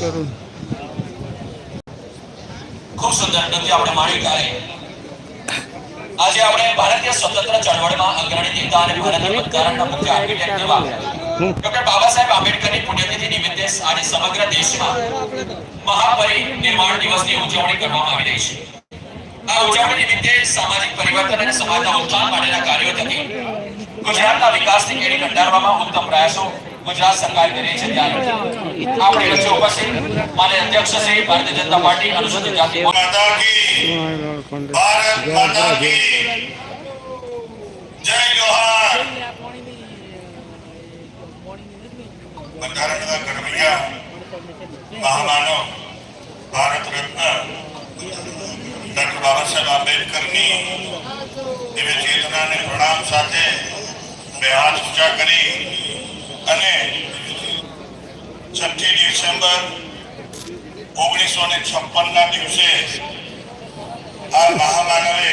કરું. ખૂબ સુંદર નૃત્ય આપણે માણી ત્યારે. આજે આપણે ભારતીય સ્વતંત્ર ચળવળમાં અગ્રણી નેતા અને ભારતીય બંધારણના મુખ્ય આર્કિટેક્ટ એવા ડોક્ટર બાબા સાહેબ આંબેડકરની પુણ્યતિથિ નિમિત્તે આજે સમગ્ર દેશમાં મહાપરિનિર્વાણ દિવસની ઉજવણી કરવામાં આવી રહી છે. આ ઉજવણી નિમિત્તે સામાજિક પરિવર્તન અને સમાજના ઉત્થાન માટેના કાર્યો થકી ગુજરાતના વિકાસની કેડી કંડારવામાં ઉત્તમ પ્રયાસો ગુજરાત સરકાર કરી રહી છે ત્યારે આપણી વચ્ચે ઉપસ્થિત માન્ય અધ્યક્ષ શ્રી ભારતીય જનતા પાર્ટી અનુસૂચિત જાતિ માતા કી ભારત માતા કી જય જોહાર બંધારણના ઘડવૈયા મહામાનવ ભારત રત્ન ડોક્ટર બાબા સાહેબ આંબેડકરની દિવ્ય ચેતનાને પ્રણામ સાથે બે હાથ ઊંચા કરી અને છઠ્ઠી ડિસેમ્બર ઓગણીસો ને છપ્પન ના દિવસે આ મહામાનવે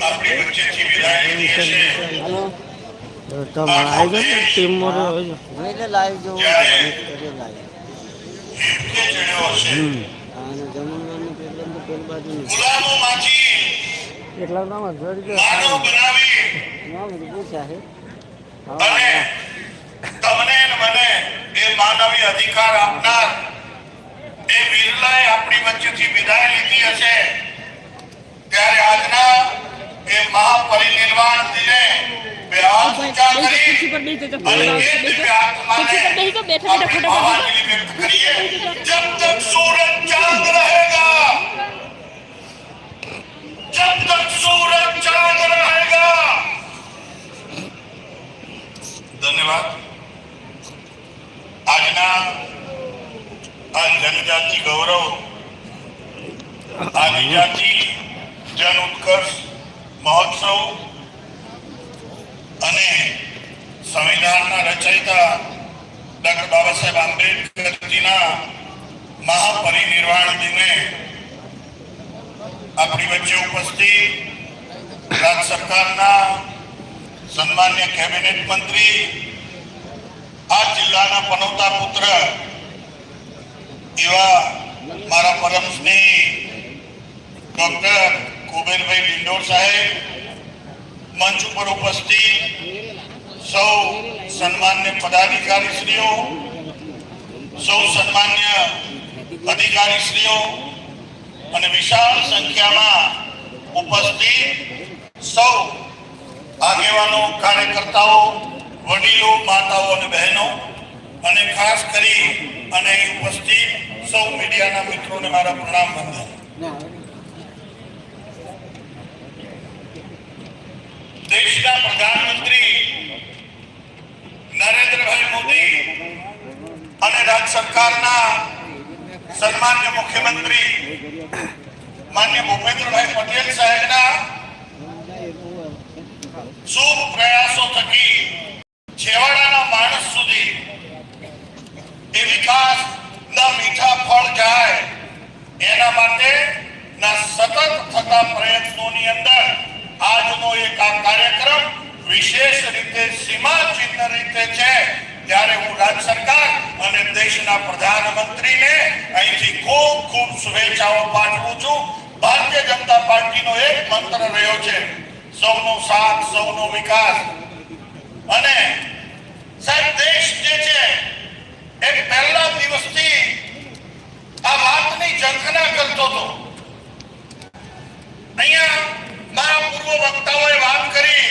આપણી વચ્ચેથી વિદાય લીધી હશે. એટલે બનાવી ના બધું પૂછ્યા છે અને તમને ને મને એ માનવી અધિકાર આપનાર એ બિરલાએ આપણી વચ્ચેથી વિદાય લીધી હશે. ત્યારે આજના એ મહાપરિનિર્વાણ દિને બે હાથ ઊંચા કરી અને એ દિવ્ય આત્માને આપણે ભાવાંજલિ વ્યક્ત કરીએ. જનજાતિ ગૌરવ આદિજાતિ જન ઉત્કર્ષ મહોત્સવ અને સંવિધાનના રચયિતા ડોક્ટર બાબા સાહેબ આંબેડકરજીના મહાપરિનિર્વાણ દિને આપણી વચ્ચે ઉપસ્થિત રાજ્ય સરકારના સન્માન્ય કેબિનેટ મંત્રી આ જિલ્લાના પનોતા પુત્ર એવા મારા પરમ સ્નેહી ડોક્ટર કુબેરભાઈ લિંડોર સાહેબ મંચ ઉપર ઉપસ્થિત સૌ સન્માન્ય પદાધિકારીશ્રીઓ, સૌ સન્માન્ય અધિકારીશ્રીઓ અને વિશાળ સંખ્યામાં ઉપસ્થિત સૌ આગેવાનો, કાર્યકર્તાઓ વડીલો, માતાઓ અને બહેનો અને ખાસ કરી અને ઉપસ્થિત સૌ મીડિયાના મિત્રોને મારા પ્રણામ વંદન. દેશના પ્રધાનમંત્રી નરેન્દ્રભાઈ મોદી અને રાજ્ય સરકારના સન્માન્ય મુખ્યમંત્રી માન્ય ભૂપેન્દ્રભાઈ પટેલ સાહેબના શુભ પ્રયાસો થકી છેવાડાના માણસ સુધી એ વિકાસ ના મીઠા ફળ જાય, એના માટે ના સતત થતા પ્રયત્નોની અંદર આજનો એક આ કાર્યક્રમ વિશેષ રીતે સીમાચિહ્ન રીતે છે. ત્યારે હું રાજ્ય સરકાર અને દેશના પ્રધાનમંત્રીને અહીંથી ખૂબ ખૂબ શુભેચ્છાઓ પાઠવું છું. ભારતીય જનતા પાર્ટીનો એક મંત્ર રહ્યો છે. સૌનો સાથ, સૌનો વિકાસ. અને સાહેબ, દેશ જે છે, એ પહેલા દિવસથી આ વાતની ઝંખના કરતો હતો. અહીંયા મારા પૂર્વ વક્તાઓએ વાત કરી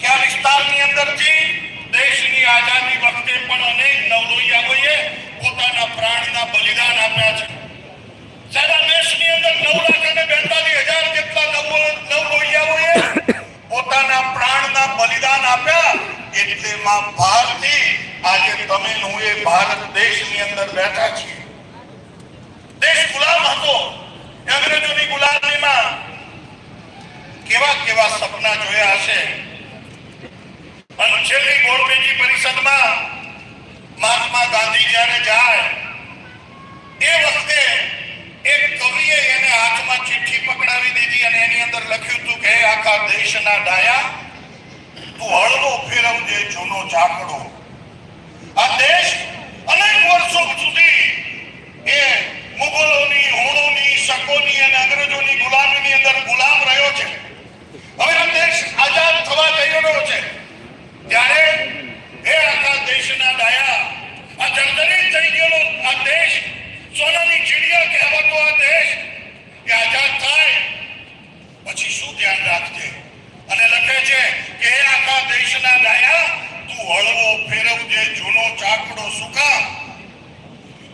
કે આ વિસ્તારની અંદરથી દેશની આઝાદી વખતે પણ અનેક નવલોહિયાઓએ પોતાના પ્રાણના બલિદાન આપ્યા છે. સારા દેશની અંદર નવ લાખ અને બેતાલીસ હજાર જેટલા નવ નવલોહિયાઓએ પોતાના પ્રાણના બલિદાન આપ્યા એટલે માં ભારતથી આજે તમે હું એ ભારત દેશની અંદર બેઠા છીએ. દેશ ગુલામ હતો. અંગ્રેજોની ગુલામીમાં કેવા કેવા સપના જોયા હશે? અને છેલ્લી ગોળમેજી પરિષદમાં મહાત્મા ગાંધી જ્યારે જાય. એ વખતે એક કવિએ એને હાથમાં ચિઠ્ઠી પકડાવી દીધી અને એની અંદર લખ્યું હતું કે આખા દેશના ડાયા તું હળવો ફેરવજે જૂનો ઝાકડો. આ દેશ અનેક વર્ષો સુધી એ મુગલોની હુણોની શકોની અને અંગ્રેજોની ગુલામીની અંદર ગુલામ રહ્યો છે. હવે આ દેશ આઝાદ થવા જઈ રહ્યો છે. ત્યારે એ આખા દેશના ડાયા, આ જંગલી થઈ ગયેલો આ દેશ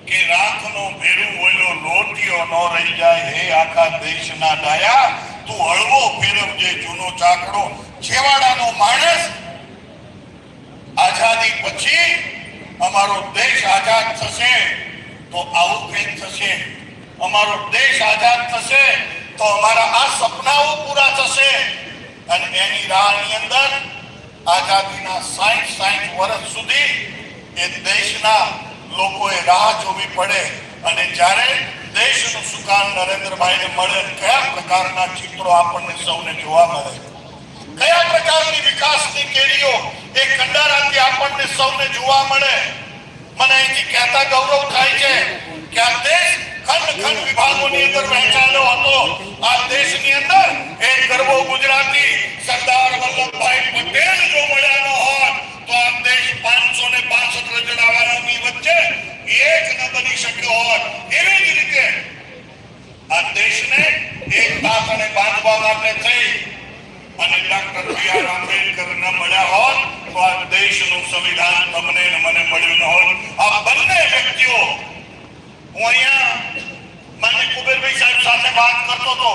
ગામનો ભેરું ઓયલો લોટિયો ન રહી જાય હે આખા દેશના ડાયા? તું હળવો ફેરવજે જૂનો ચાકડો. છેવાડાનો માણસ આઝાદી પછી અમારો દેશ આઝાદ થશે તો આવું કંઈક થશે. અમારો દેશ આઝાદ થશે તો અમારા આ સપનાઓ પૂરા થશે. અને એની રાહની અંદર આઝાદીના સાઠ સાઠ વર્ષ સુધી એ દેશના લોકોએ રાહ જોવી પડે. અને જ્યારે દેશનું સુકાન નરેન્દ્રભાઈને મળે, કયા પ્રકારના ચિત્રો આપણને સૌને જોવા મળે? કયા પ્રકારની વિકાસની કેરીઓ એ કંડારાથી આપણને સૌને જોવા મળે? મને અહીંથી કહેતા ગૌરવ થાય છે કે આ દેશ ખંડ ખંડ વિભાગોની અંદર વહેંચાયેલો હતો. આ દેશની અંદર એક ગરબો ગુજરાતી અને થઈ અને ડોક્ટર બી આર આંબેડકર ન મળ્યા હોત તો આ દેશનું સંવિધાન તમને ને મને મળ્યું ન હોત. આ બંને વ્યક્તિઓ, હું અહીંયા માન્ય કુબેરભાઈ સાહેબ સાથે વાત કરતો હતો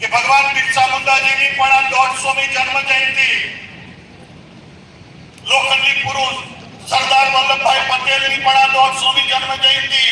કે ભગવાન બિરસા મુંડાજીની પણ આ દોઢસોમી જન્મ જયંતિ લોખંડી પુરુષ સરદાર વલ્લભભાઈ પટેલની પણ આ દોઢસોમી જન્મ જયંતિ